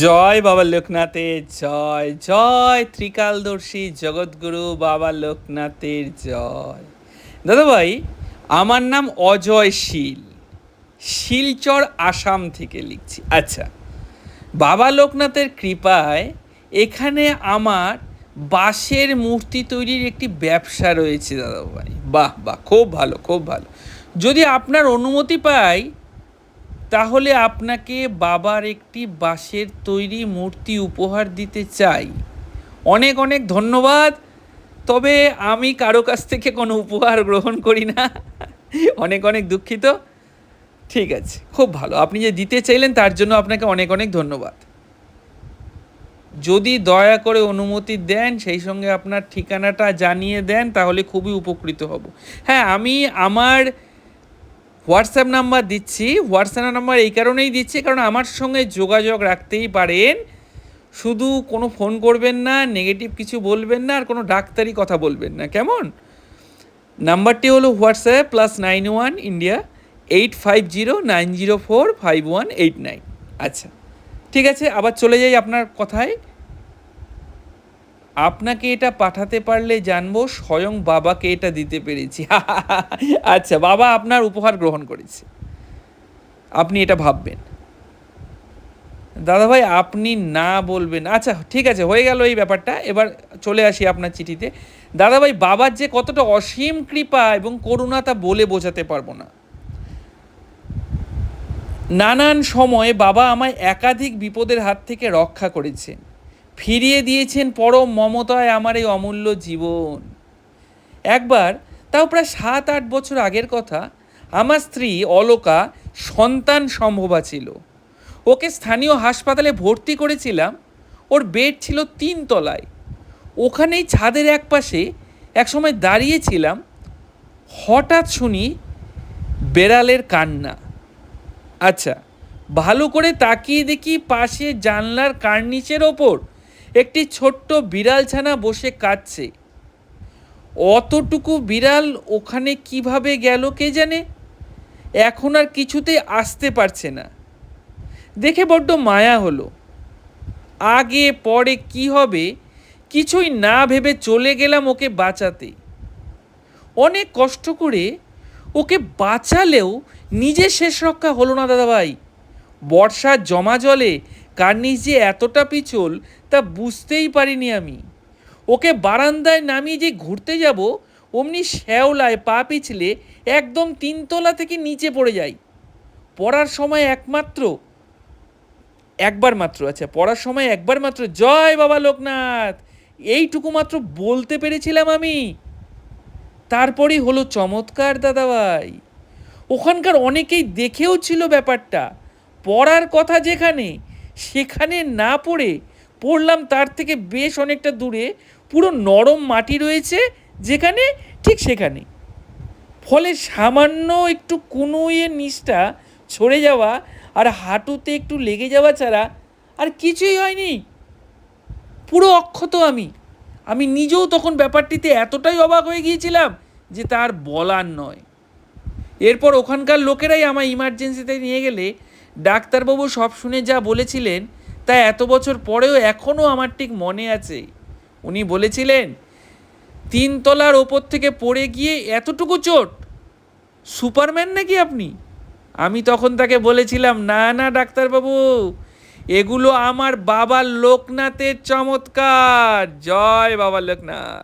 জয় বাবা লোকনাথের, জয় জয় ত্রিকালদর্শী জগৎগুরু বাবা লোকনাথের জয়। দাদাভাই, আমার নাম অজয় শীল, শিলচর আসাম থেকে লিখছি। আচ্ছা বাবা লোকনাথের কৃপায় এখানে আমার বাঁশের মূর্তি তৈরির একটি ব্যবসা রয়েছে দাদাভাই। বাহ বাহ, খুব ভালো খুব ভালো। যদি আপনার অনুমতি পাই তাহলে আপনাকে বাবার একটি বাঁশের তৈরি মূর্তি উপহার দিতে চাই। অনেক অনেক ধন্যবাদ। তবে আমি কারও কাছ থেকে কোনো উপহার গ্রহণ করি না। অনেক অনেক দুঃখিত। ঠিক আছে, খুব ভালো। আপনি যে দিতে চাইলেন তার জন্য আপনাকে অনেক অনেক ধন্যবাদ। যদি দয়া করে অনুমতি দেন, সেই সঙ্গে আপনার ঠিকানাটা জানিয়ে দেন, তাহলে খুবই উপকৃত হব। হ্যাঁ আমি আমার হোয়াটসঅ্যাপ নাম্বার দিচ্ছি, হোয়াটসঅ্যাপ নাম্বার এই কারণেই দিচ্ছি, কারণ আমার সঙ্গে যোগাযোগ রাখতেই পারেন। শুধু কোনো ফোন করবেন না, নেগেটিভ কিছু বলবেন না, আর কোনো ডাক্তারি কথা বলবেন না, কেমন? নাম্বারটি হলো WhatsApp plus nine one India eight five zero nine zero four five one eight nine. আচ্ছা ঠিক আছে, আবার চলে যাই আপনার কথায়। আপনাকে এটা পাঠাতে পারলে জানব স্বয়ং বাবাকে এটা দিতে পেরেছি। আচ্ছা বাবা আপনার উপহার গ্রহণ করেছে। আপনি এটা ভাববেন। দাদাভাই, আপনি না বলবেন। আচ্ছা ঠিক আছে, হয়ে গেল এই ব্যাপারটা। এবার চলে আসি আপনার চিঠিতে। দাদাভাই, বাবার যে কতটা অসীম কৃপা এবং করুণা তা বলে বোঝাতে পারব না। নানান সময়ে বাবা আমায় একাধিক বিপদের হাত থেকে রক্ষা করেছেন। ফিরিয়ে দিয়েছেন পরম মমতায় আমার এই অমূল্য জীবন। একবার, তাও প্রায় সাত, আট বছর আগের কথা, আমার স্ত্রী অলোকা সন্তান সম্ভবা ছিল। ওকে স্থানীয় হাসপাতালে ভর্তি করেছিলাম। ওর বেড ছিল তিন তলায়। ওখানেই ছাদের এক পাশে একসময় দাঁড়িয়েছিলাম। হঠাৎ শুনি বেড়ালের কান্না। আচ্ছা ভালো করে তাকিয়ে দেখি পাশে জানলার কার্নিচের ওপর একটি ছোট্ট বিড়াল ছানা বসে কাঁদছে। অতটুকু বিড়াল ওখানে কীভাবে গেল কে জানে? এখন আর কিছুতে আসতে পারছে না। দেখে বড্ড মায়া হলো। আগে, পরে কি হবে? কিছুই না ভেবে চলে গেলাম ওকে বাঁচাতে। অনেক কষ্ট করে ওকে বাঁচালেও নিজের শেষ রক্ষা হলো না দাদাভাই। বর্ষার জমা জলে কার্নিস যে এতটা পিছল, তা বুঝতেই পারিনি আমি। ওকে বারান্দায় নামিয়ে যে ঘুরতে যাব, অমনি শ্যাওলায় পা পিছলে একদম তিনতলা থেকে নিচে পড়ে যাই। পড়ার সময় একমাত্র, একবার মাত্র আচ্ছা পড়ার সময় একবার মাত্র, জয় বাবা লোকনাথ! এইটুকু মাত্র বলতে পেরেছিলাম আমি। তারপরেই হলো চমৎকার দাদাভাই। ওখানকার অনেকেই দেখেও ছিল ব্যাপারটা। পড়ার কথা যেখানে সেখানে না পড়ে পড়লাম তার থেকে বেশ অনেকটা দূরে। পুরো নরম মাটি রয়েছে যেখানে ঠিক সেখানে। ফলে সামান্য একটু কুনুয়ে নিচটা ছড়ে যাওয়া আর হাঁটুতে একটু লেগে যাওয়া ছাড়া আর কিছুই হয়নি। পুরো অক্ষত আমি। আমি নিজেও তখন ব্যাপারটিতে এতটাই অবাক হয়ে গিয়েছিলাম যে তার বলার নয়। এরপর ওখানকার লোকেরাই আমার ইমার্জেন্সিতে নিয়ে গেলে ডাক্তারবাবু সব শুনে যা বলেছিলেন, তা এত বছর পরেও এখনও আমার ঠিক মনে আছে। উনি বলেছিলেন, তিনতলার ওপর থেকে পড়ে গিয়ে এতটুকু চোট? সুপারম্যান নাকি আপনি? আমি তখন তাকে বলেছিলাম, না না, ডাক্তারবাবু, এগুলো আমার বাবার লোকনাথের চমৎকার। জয় বাবা লোকনাথ।